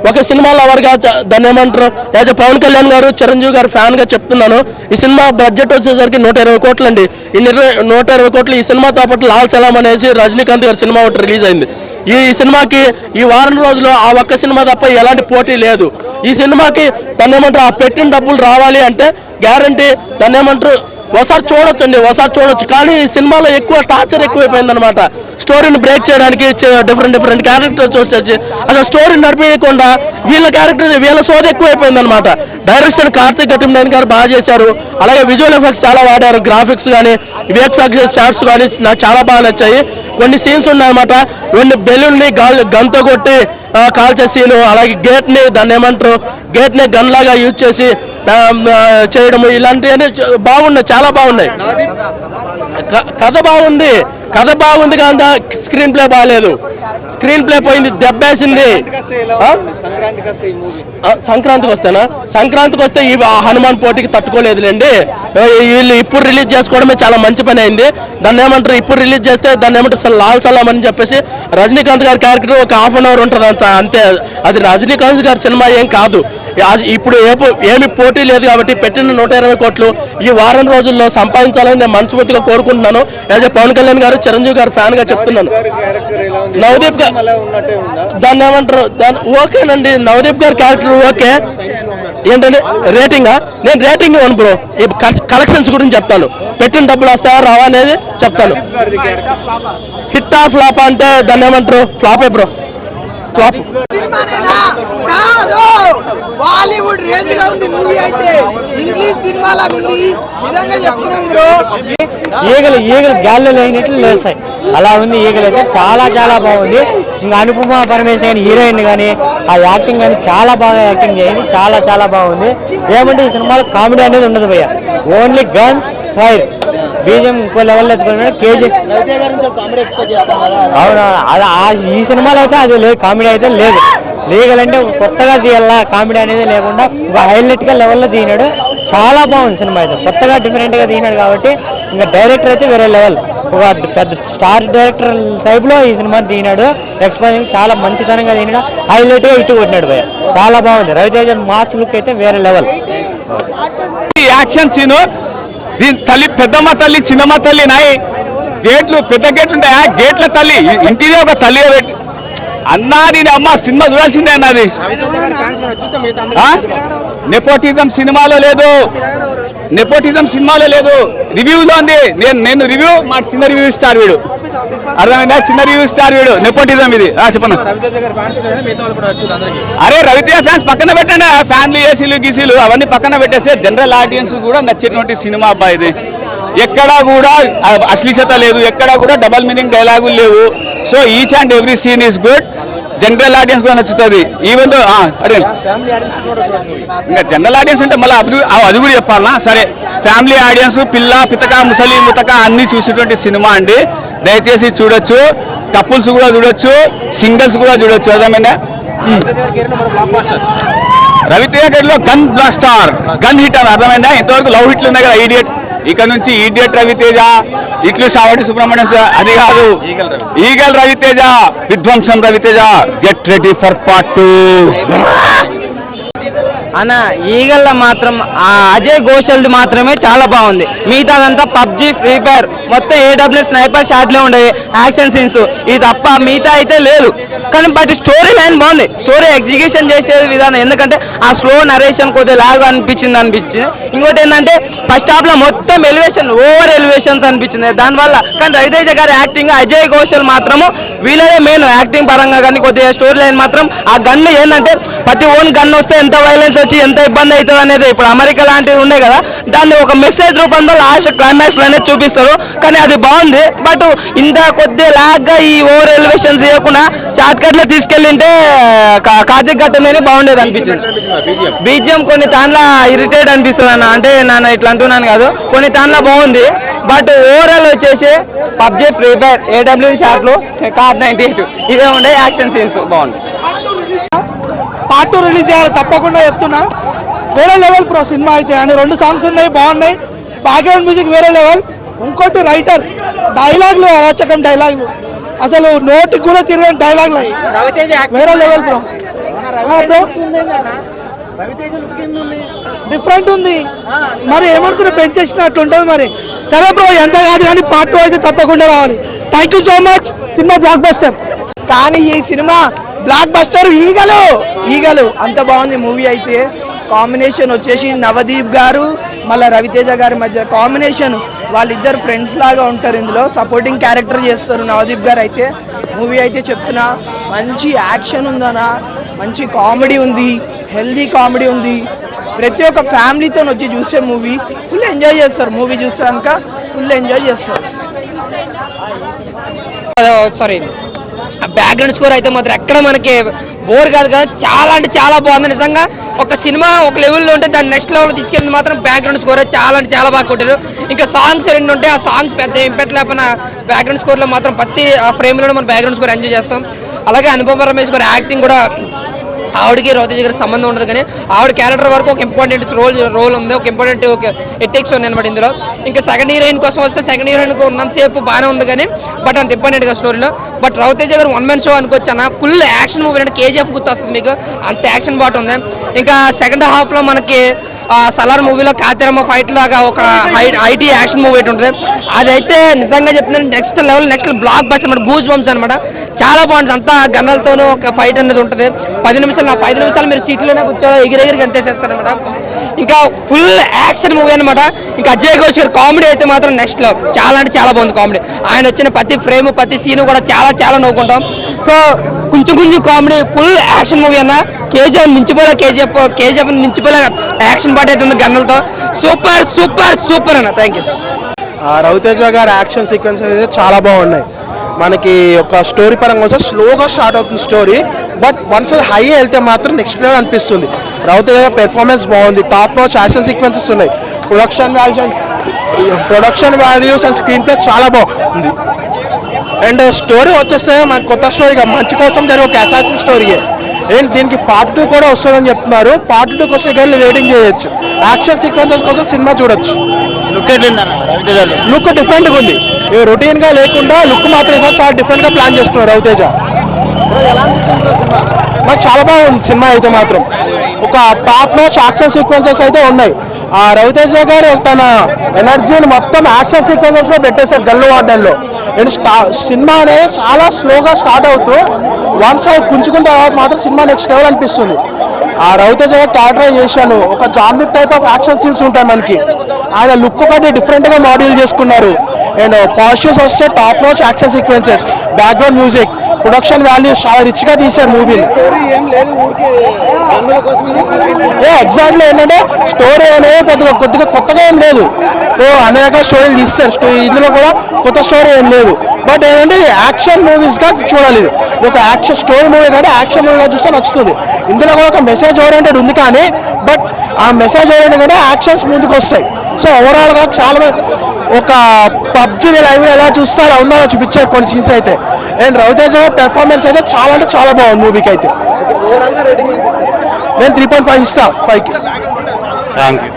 ఒక సినిమా లవర్గా చ- దాన్ని ఏమంటారు? యాజ్ పవన్ కళ్యాణ్ గారు చిరంజీవి గారు ఫ్యాన్గా చెప్తున్నాను. ఈ సినిమా బడ్జెట్ వచ్చేసరికి నూట ఇరవై కోట్లు అండి ఈ నూట ఇరవై కోట్లు ఈ సినిమాతో పాటు లాల్ సలాం అనేసి రజనీకాంత్ గారి సినిమా ఒకటి రిలీజ్ అయింది. ఈ సినిమాకి ఈ వారం రోజులు ఆ ఒక్క సినిమా తప్ప ఎలాంటి పోటీ లేదు. ఈ సినిమాకి దాన్ని ఏమంటారు ఆ పెట్టిన డబ్బులు రావాలి అంటే గ్యారంటీ దాన్ని ఏమంటారు ఒకసారి చూడొచ్చు అండి ఒకసారి చూడొచ్చు. కానీ సినిమాలో ఎక్కువ టార్చర్ ఎక్కువైపోయింది అనమాట స్టోరీని బ్రేక్ చేయడానికి డిఫరెంట్ డిఫరెంట్ క్యారెక్టర్ వచ్చేసి అసలు స్టోరీ నడిపించకుండా వీళ్ళ క్యారెక్టర్ వీళ్ళ సోది ఎక్కువైపోయింది అనమాట డైరెక్షన్ కార్తీక్ గట్టిమనేని గారు బాగా చేశారు. అలాగే విజువల్ ఎఫెక్ట్స్ చాలా వాడారు గ్రాఫిక్స్ కానీ విఎఫ్ఎక్స్ షార్ట్స్ కానీ నాకు చాలా బాగా నచ్చాయి. కొన్ని సీన్స్ ఉన్నాయన్నమాట. కొన్ని బెలూన్ని గాల్ గన్తో కొట్టి కాల్చే సీను అలాగే గేట్ని దాన్ని ఏమంటారు గేట్ని గన్ లాగా యూజ్ చేసి చేయడము ఇలాంటివన్నీ బాగున్నాయి చాలా బాగున్నాయి. కథ బాగుంది. కథ బాగుంది కానీ స్క్రీన్ ప్లే బాగాలేదు స్క్రీన్ ప్లే పోయింది దెబ్బేసింది. సంక్రాంతికి వస్తేనా? సంక్రాంతికి వస్తే ఈ ఆ హనుమాన్ పోటీకి తట్టుకోలేదులేండి. వీళ్ళు ఇప్పుడు రిలీజ్ చేసుకోవడమే చాలా మంచి పని అయింది. దాన్ని ఏమంటారు? ఇప్పుడు రిలీజ్ చేస్తే దాన్ని ఏమంటారు? అసలు లాల్ సలాం అని చెప్పేసి రజనీకాంత్ గారి క్యారెక్టర్ ఒక హాఫ్ అన్ అవర్ ఉంటుంది అంత అంతే. అది రజనీకాంత్ గారి సినిమా ఏం కాదు. ఇప్పుడు ఏ ఏమి పోటీ లేదు కాబట్టి పెట్టిన నూట ఇరవై కోట్లు ఈ వారం రోజుల్లో సంపాదించాలని నేను మనస్ఫూర్తిగా కోరుకుంటున్నాను. యాజ్ పవన్ కళ్యాణ్ గారు చిరంజీవి గారు ఫ్యాన్గా చెప్తున్నాను. నవదీప్గా దాన్ని ఏమంటారు? దాన్ని ఓకేనండి నవదీప్ గారి క్యారెక్టర్ ఓకే. ఏంటంటే రేటింగా నేను రేటింగ్ ఇవ్వను బ్రో. ఈ కలెక్షన్స్ గురించి చెప్తాను. పెట్టిన డబ్బులు వస్తాయా రావా అనేది చెప్తాను. హిట్ ఆఫ్ ఫ్లాప్ అంటే దాన్ని ఏమంటారు? ఫ్లాపే బ్రో. ఫ్లాప్ కాదు! బాలీవుడ్ రేంజ్లో ఉంది మూవీ అయితే. ఇంగ్లీష్ సినిమా లాగా ఉంది. నిజంగా చెప్తున్నాం బ్రో. ఈగలు ఈగలు గాల్లో లేనట్లు లేస్తాయి. అలా ఉంది ఈగలు అయితే. చాలా చాలా బాగుంది. ఇంకా అనుపమ పరమేశ్వర్ కానీ హీరోయిన్ కానీ ఆ యాక్టింగ్ కానీ చాలా బాగా యాక్టింగ్ చేయండి చాలా చాలా బాగుంది. ఏమంటే ఈ సినిమాలో కామెడీ అనేది ఉండదు భయ్య. ఓన్లీ గన్ ఫైర్ బీజం ఇంకో లెవెల్ ఎత్తుకున్నాడు కేజీ. అవునా? ఆ- ఈ సినిమాలో అయితే అది లేదు. కామెడీ అయితే లేదు. లీగల్ అంటే కొత్తగా తీయాలా? కామెడీ అనేది లేకుండా ఒక హైలైట్గా లెవెల్లో తీసినాడు చాలా బాగుంది సినిమా అయితే. కొత్తగా డిఫరెంట్గా గా కాబట్టి ఇంకా డైరెక్టర్ అయితే వేరే లెవెల్ ఒక పెద్ద స్టార్ డైరెక్టర్ టైప్లో ఈ సినిమా తీసినాడు ఎక్స్పోజింగ్ చాలా మంచితనంగా తీసినాడు హైలైట్గా ఇటు కొట్టినాడు భయ చాలా బాగుంది. రవితేజ మాస్ లుక్ అయితే వేరే లెవెల్ ఈ యాక్షన్ సీను దీని తల్లి పెద్దమ్మ తల్లి చిన్నమ్మ తల్లి నాయి. గేట్లు పెద్ద గేట్లు ఉంటాయా? గేట్ల తల్లి. ఇ- ఇంటిదే ఒక తల్లి పెట్టి అన్నా నేను అమ్మ సినిమా చూడాల్సిందే అన్నది నెపోటిజం సినిమాలో లేదు. నెపోటిజం సినిమాలో లేదు. రివ్యూలో ఉంది. నేను నేను రివ్యూ మా చిన్న రివ్యూ ఇస్తారు వీడు. అర్థమైందా? చిన్న రివ్యూ ఇస్తారు వీడు. నెపోటిజం ఇది. ఆ, చెప్పను అరే రవితేజ ఫ్యాన్స్ పక్కన పెట్టండి. ఫ్యాన్లు ఏసీలు గీసీలు అవన్నీ పక్కన పెట్టేస్తే జనరల్ ఆడియన్స్ కూడా నచ్చేటువంటి సినిమా అబ్బాయి ఇది. ఎక్కడా కూడా అశ్లీషత లేదు. ఎక్కడా కూడా డబల్ మీనింగ్ డైలాగులు లేవు. So each and every scene is good general audience కూడా నచ్చుతుంది. ఈవెన్ దో అదే ఇంకా జనరల్ ఆడియన్స్ అంటే మళ్ళీ అది అది కూడా చెప్పాలనా? సరే. ఫ్యామిలీ ఆడియన్స్ పిల్ల పితక ముసలి ముతక అన్ని చూసేటువంటి సినిమా అండి. దయచేసి చూడొచ్చు. కపుల్స్ కూడా చూడొచ్చు. సింగిల్స్ కూడా చూడొచ్చు. అర్థమైందా? రవితేజ లో గన్ బ్లాస్టార్ గన్ హిట్ అని అర్థమైందా? ఇంతవరకు లవ్ హిట్లు ఉన్నాయి కదా ఈడియట్ ఇక నుంచి ఈడియట్ రవితేజ ఇట్లు సావటి సుబ్రహ్మణ్యం అది కాదు. ఈగల్ రవితేజ విధ్వంసం Ravi Teja get ready for part two. అన్న ఈగల్లో మాత్రం ఆ అజయ్ ఘోషల్ది మాత్రమే చాలా బాగుంది. మిగతాదంతా పబ్జి ఫ్రీ ఫైర్ మొత్తం ఏడబ్ల్యూ స్నైపర్ షాట్లే ఉండేవి యాక్షన్ సీన్స్. ఇది తప్ప మిగతా అయితే లేదు. కానీ బట్ స్టోరీ లైన్ బాగుంది. స్టోరీ ఎగ్జిక్యూషన్ చేసే విధానం. ఎందుకంటే ఆ స్లో నరేషన్ కొద్దిగా లాగా అనిపించింది అనిపించింది. ఇంకోటి ఏంటంటే ఫస్ట్ హాఫ్లో మొత్తం ఎలివేషన్ ఓవర్ ఎలివేషన్స్ అనిపించింది. దానివల్ల కానీ రవితేజ గారి యాక్టింగ్ అజయ్ ఘోషల్ మాత్రము వీళ్ళదే మెయిన్ యాక్టింగ్ పరంగా కానీ కొద్దిగా స్టోరీ లైన్ మాత్రం ఆ గన్ ఏంటంటే ప్రతి ఓన్ గన్ వస్తే ఎంత వైలెన్స్ వచ్చి ఎంత ఇబ్బంది అవుతుంది అనేది ఇప్పుడు అమెరికా లాంటివి ఉండే కదా దాన్ని ఒక మెసేజ్ రూపంలో లాస్ట్ క్లైమాక్స్లోనే చూపిస్తారు. కానీ అది బాగుంది. బట్ ఇంత కొద్ది లాగ్గా ఈ ఓవర్ ఎలివేషన్స్ చేయకుండా షార్ట్ కట్లో తీసుకెళ్ళింటే కార్తీక్ ఘట్టమేనే బాగుండేది అనిపించింది. బీజిఎం కొన్ని తాన్ల ఇరిటేట్ అనిపిస్తుంది అన్న. అంటే నేను ఇట్లా అంటున్నాను కాదు. కొన్ని తాన్ల బాగుంది. బట్ ఓవరాల్ వచ్చేసి పబ్జి ఫ్రీ ఫైర్ ఏడబ్ల్యూ షార్ట్లు కార్ నైన్టీ ఎయిట్ ఇవే ఉండే యాక్షన్ సీన్స్. బాగుంది. పార్ట్ టూ రిలీజ్ చేయాలి తప్పకుండా చెప్తున్నా. వేరే లెవెల్ ప్రో సినిమా అయితే అని రెండు సాంగ్స్ ఉన్నాయి బాగున్నాయి. బ్యాక్గ్రౌండ్ మ్యూజిక్ వేరే లెవెల్ ఇంకోటి రైటర్ డైలాగ్లు అరాచకం డైలాగ్లు అసలు నోటికి కూడా తిరగని డైలాగ్లు అవి. వేరే లెవెల్ బ్రో డిఫరెంట్ ఉంది? మరి ఏమనుకున్నా పెంచేసినట్టు ఉంటుంది మరి. సరే బ్రో ఎంత కాదు కానీ పార్ట్ టూ అయితే తప్పకుండా రావాలి. థ్యాంక్ యూ సో మచ్ సినిమా బ్లాక్ బస్టర్ కానీ ఈ సినిమా బ్లాక్ బస్టర్ ఈగలు ఈగలు అంత బాగుంది మూవీ అయితే. కాంబినేషన్ వచ్చేసి నవదీప్ గారు మళ్ళీ రవితేజ గారి మధ్య కాంబినేషన్ వాళ్ళిద్దరు ఫ్రెండ్స్ లాగా ఉంటారు ఇందులో. సపోర్టింగ్ క్యారెక్టర్ చేస్తారు నవదీప్ గారు అయితే. మూవీ అయితే చెప్తున్నా మంచి యాక్షన్ ఉందనా మంచి కామెడీ ఉంది హెల్దీ కామెడీ ఉంది. ప్రతి ఒక్క ఫ్యామిలీతో వచ్చి చూసే మూవీ ఫుల్ ఎంజాయ్ చేస్తారు. మూవీ చూసాక ఫుల్ ఎంజాయ్ చేస్తారు. Uh, సారీ బ్యాక్గ్రౌండ్ స్కోర్ అయితే మాత్రం ఎక్కడ మనకి బోర్ కాదు కదా. చాలా అంటే చాలా బాగుంది. నిజంగా ఒక సినిమా ఒక లెవెల్లో ఉంటే దాన్ని నెక్స్ట్ లెవెల్ తీసుకెళ్ళింది మాత్రం బ్యాక్గ్రౌండ్ స్కోర్ చాలా అంటే చాలా బాగా కొట్టారు. ఇంకా సాంగ్స్ రెండు ఉంటే ఆ సాంగ్స్ పెద్ద ఇంపాక్ట్ లేకపోయినా బ్యాక్గ్రౌండ్ స్కోర్లో మాత్రం ప్రతి ఆ ఫ్రేమ్లో మనం బ్యాక్గ్రౌండ్ స్కోర్ ఎంజాయ్ చేస్తాం. అలాగే అనుపమ రమేష్ గారి యాక్టింగ్ కూడా ఆవిడకి రవితేజ గారికి సంబంధం ఉండదు కానీ ఆవిడ క్యారెక్టర్ వరకు ఒక ఇంపార్టెంట్ రోల్ రోల్ ఉంది. ఒక ఇంపార్టెంట్ ఒక ఎథిక్స్ ఉంది అనమాట ఇందులో. ఇంకా సెకండ్ హీరోయిన్ కోసం వస్తే సెకండ్ హీరోయిన్కి ఉన్నంతసేపు బాగానే ఉంది కానీ బట్ అంత ఇంపార్టెంట్గా స్టోరీలో బట్ రవితేజ గారు వన్ మ్యాన్ షో అనుకోవచ్చు అన్న. ఫుల్ యాక్షన్ మూవీ అంటే కేజీఎఫ్ గుర్తొస్తుంది మీకు. అంత యాక్షన్ బాట్ ఉంది. ఇంకా సెకండ్ హాఫ్లో మనకి సలార్ మూవీలో కాతిరమ్మ ఫైట్ లాగా ఒక ఐటీ యాక్షన్ మూవీ ఒకటి ఉంటుంది అదైతే నిజంగా చెప్తున్నాను next level next black bus అనమాట గూజ్ బంప్స్ అనమాట చాలా బాగుంటుంది. అంతా గన్నలతోనూ ఒక ఫైట్ అనేది ఉంటుంది. పది నిమిషాలు నా పది నిమిషాలు మీరు సీట్లోనే కూర్చోవాలి ఎగిరెగిరికి అంతేసేస్తారనమాట ఇంకా ఫుల్ యాక్షన్ మూవీ అనమాట ఇంకా అజయ్ ఘోష్ గారి కామెడీ అయితే మాత్రం నెక్స్ట్లో చాలా అంటే చాలా బాగుంది కామెడీ ఆయన వచ్చిన ప్రతి ఫ్రేమ్ ప్రతి సీన్ కూడా చాలా చాలా నవ్వుకుంటాం. సో కొంచెం కొంచెం కామెడీ ఫుల్ యాక్షన్ మూవీ అన్న. కేజీఎఫ్ మించిపోలే కేజీఎఫ్ కేజీఎఫ్ మించిపోలే యాక్షన్ పాట అయితే ఉంది గన్నలతో సూపర్ సూపర్ సూపర్ అన్న. థ్యాంక్ యూ రవితేజ గారి యాక్షన్ సీక్వెన్స్ అయితే చాలా బాగున్నాయి. మనకి ఒక స్టోరీ పరంగా వస్తే స్లోగా స్టార్ట్ అవుతుంది స్టోరీ బట్ వన్స్ హై వెళ్తే మాత్రం నెక్స్ట్ లెవెల్ అనిపిస్తుంది. రవితేజ పెర్ఫార్మెన్స్ బాగుంది. టాప్ నాచ్ యాక్షన్ సీక్వెన్సెస్ ఉన్నాయి. Production values production values and screenplay చాలా బాగుంది. అండ్ స్టోరీ వచ్చేస్తే మన కొత్త స్టోరీ మంచి కోసం జరిగే ఒక అసాసిన్ స్టోరీయే ఏంటి? దీనికి పార్ట్ టూ కూడా వస్తుందని చెప్తున్నారు. పార్ట్ టూ కోసం వెళ్ళి వెయిటింగ్ చేయొచ్చు. యాక్షన్ సీక్వెన్సెస్ కోసం సినిమా చూడొచ్చు. లుక్ లుక్ డిఫరెంట్గా ఉంది. రొటీన్గా లేకుండా లుక్ మాత్రం ఈసారి చాలా డిఫరెంట్గా ప్లాన్ చేసుకున్నారు రవితేజ. నాకు చాలా బాగుంది సినిమా అయితే మాత్రం. ఒక టాప్ నోచ్ యాక్షన్ సీక్వెన్సెస్ అయితే ఉన్నాయి. ఆ రవితేజ గారు తన ఎనర్జీని మొత్తం యాక్షన్ సీక్వెన్సెస్లో పెట్టేశారు గల్లు వార్డెన్లో అండ్ స్టా సినిమా అనేది చాలా స్లోగా స్టార్ట్ అవుతూ వన్ సైడ్ పుంజుకున్న తర్వాత మాత్రం సినిమా నెక్స్ట్ లెవెల్ అనిపిస్తుంది. ఆ రవితేజ గారు క్యారెక్టరైజేషన్ ఒక John Wick type of action scenes ఉంటాయి మనకి. ఆయన లుక్ ఒకటి డిఫరెంట్గా మాడ్యూల్ చేసుకున్నారు. అండ్ పాజిటివ్స్ వస్తే top notch action sequences background music. Production values చాలా రిచ్గా తీశారు మూవీని ఏ ఎగ్జాక్ట్లీ ఏంటంటే స్టోరీ అనేది కొద్దిగా కొద్దిగా కొత్తగా ఏం లేదు. ఓ అన్ని రకాల స్టోరీలు తీస్తారు ఇందులో కూడా కొత్త స్టోరీ ఏం లేదు. బట్ ఏంటంటే యాక్షన్ మూవీస్గా చూడాలి ఒక యాక్షన్ స్టోరీ మూవీ కంటే యాక్షన్ మూవీగా చూస్తే నచ్చుతుంది. ఇందులో కూడా ఒక మెసేజ్ ఓరియంటెడ్ ఉంది కానీ బట్ ఆ మెసేజ్ ఓరియంటెడ్ కూడా యాక్షన్స్ ముందుకు వస్తాయి. సో ఓవరాల్గా చాలా ఒక పబ్జి లైవ్ ఎలా చూస్తారో ఉందో చూపించారు కొన్ని సీన్స్ అయితే. అండ్ రవితేజ పెర్ఫార్మెన్స్ అయితే చాలా అంటే చాలా బాగుంది మూవీకి అయితే. నేను త్రీ పాయింట్ ఫైవ్ ఇస్తా ఫైవ్కి థ్యాంక్ యూ